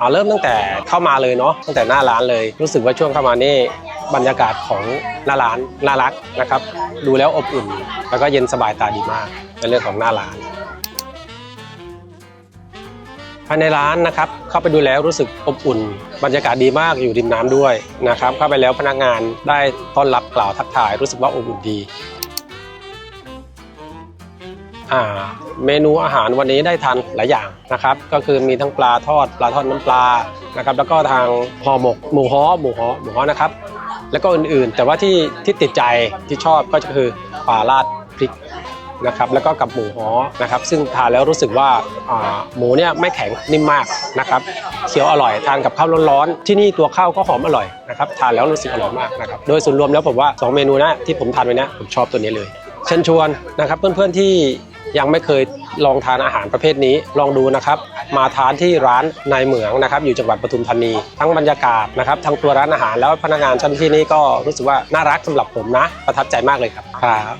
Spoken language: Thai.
อ่าเริ่มตั้งแต่เข้ามาเลยเนาะตั้งแต่หน้าร้านเลย รู้สึกว่าช่วงเข้ามานี่บรรยากาศของหน้าร้านน่ารักนะครับ ดูแล้วอบอุ่น แล้วก็เย็นสบายตาดีมากในเรื่องของหน้าร้านภายในร้านนะครับเข้าไปดูแล้วรู้สึกอบอุ่น บรรยากาศดีมากอยู่ริมน้ำด้วยนะครับเข้าไปแล้วพนักงานได้ต้อนรับกล่าวทักทายรู้สึกว่าอบอุ่นดี เมนูอาหารวันนี้ได้ทานหลายอย่างนะครับ ก็คือมีทั้งปลาทอดปลาทอดน้ำปลานะครับ แล้วก็ทางห่อหมกหมูฮ้อหมูฮ้อหมูฮ้อนะครับ แล้วก็อื่นๆ แต่ว่าที่ที่ติดใจที่ชอบก็คือปลาราดพริกนะครับแล้วก็กับหมูฮ้อนะครับ ซึ่งทานแล้วรู้สึกว่าหมูเนี่ยไม่แข็งนิ่มมากนะครับเคี้ยวอร่อยทานกับข้าวร้อนๆที่นี่ตัวข้าวก็หอมอร่อยนะครับทานแล้วรู้สึกอร่อยมากนะครับโดยส่วนรวมแล้วผมว่า 2 เมนูนะที่ผมทานไปนี้ผมชอบตัวนี้เลยเชิญชวนนะครับเพื่อนๆที่ ยังไม่เคยลองทานอาหารประเภทนี้ลองดูนะครับ มาทานที่ร้านนายเหมืองนะครับ อยู่จังหวัดปทุมธานี ทั้งบรรยากาศนะครับทั้งตัวร้านอาหารแล้วพนักงานชั้นที่นี่ก็รู้สึกว่าน่ารักสำหรับผมนะ ประทับใจมากเลยครับครับ